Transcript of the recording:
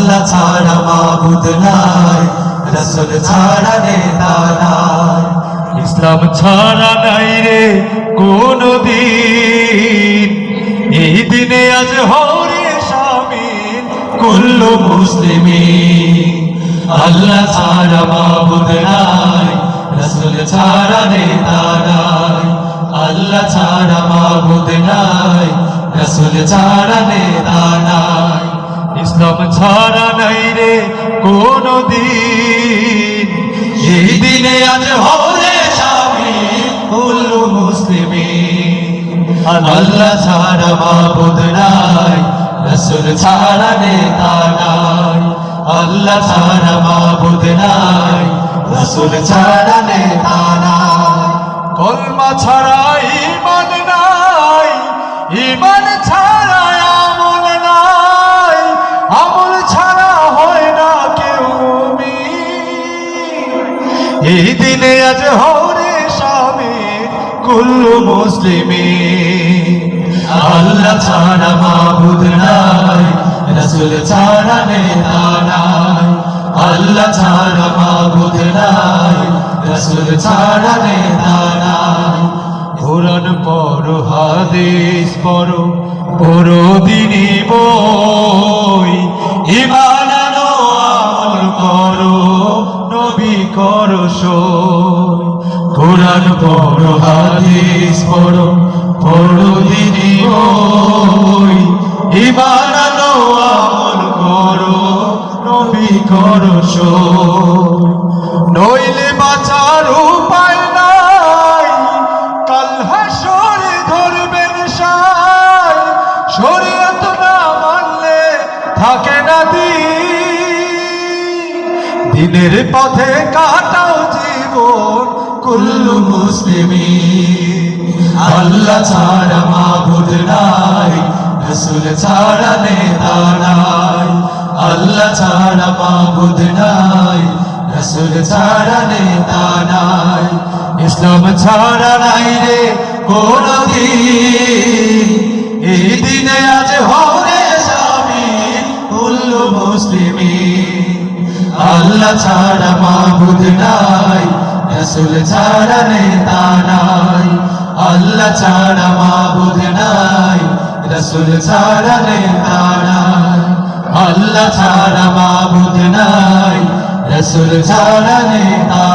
আল্লাহ ছাড়া মাবুদ নাই, রসুল ছাড়া নেতা নাই। ইসলাম ছাড়া নাই রে কোন দিন এই দিনে আজ হরে স্বামীন কুল্লু মুসলিমি আল্লাহ ছাড়া মাবুদ নাই, রসুল ছাড়া নেতা নাই। আল্লাহ ছাড়া মাবুদ নাই, রসুল ছাড়া নেতা ছাড়া নাই রে কোন দিন এই দিনে আজ হরে স্বামী আল্লাহ ছাড়া মাবুদ নাই, রসুল ছাড়া নেতা নাই। আল্লাহ ছাড়া মাবুদ নাই, রসুল ছাড়া নেতা নাই। কলমা ছাড়া এই দিনে আজ হরে স্বামী, কুল্লু মুসলিমি। আল্লাহ ছাড়া মাবুদ নাই, রসুল ছাড়া নেতা নাই। আল্লাহ ছাড়া মাবুদ নাই, রসুল ছাড়া নেতা নাই। কোরআন পর হাদিস পর পড়ো দিনী বই। ইমান কোরআন পড়ো হাদিস পড়ো পড়ো দিনী ওই। ইমান আমল করো নবী করো নইলে বাঁচার দিনের পথে কাটাও জীবন কুল্লু মুসলিমি আল্লাহ ছাড়া মাবুদ নাই, রসুল ছাড়া নেতা নাই। আল্লাহ ছাড়া মাবুদ নাই, রসুল ছাড়া নেতা নাই। ইসলাম ছাড়া নাই রে কোন দিন। এই দিনে আজ মুসলিমি। আল্লাহ ছাড়া মাবুদ নাই, রসুল ছাড়া নেতা নাই। আল্লাহ ছাড়া মাবুদ নাই, রসুল ছাড়া নেতা নাই। আল্লাহ ছাড়া মাবুদ নাই, রসুল ছাড়া নেতা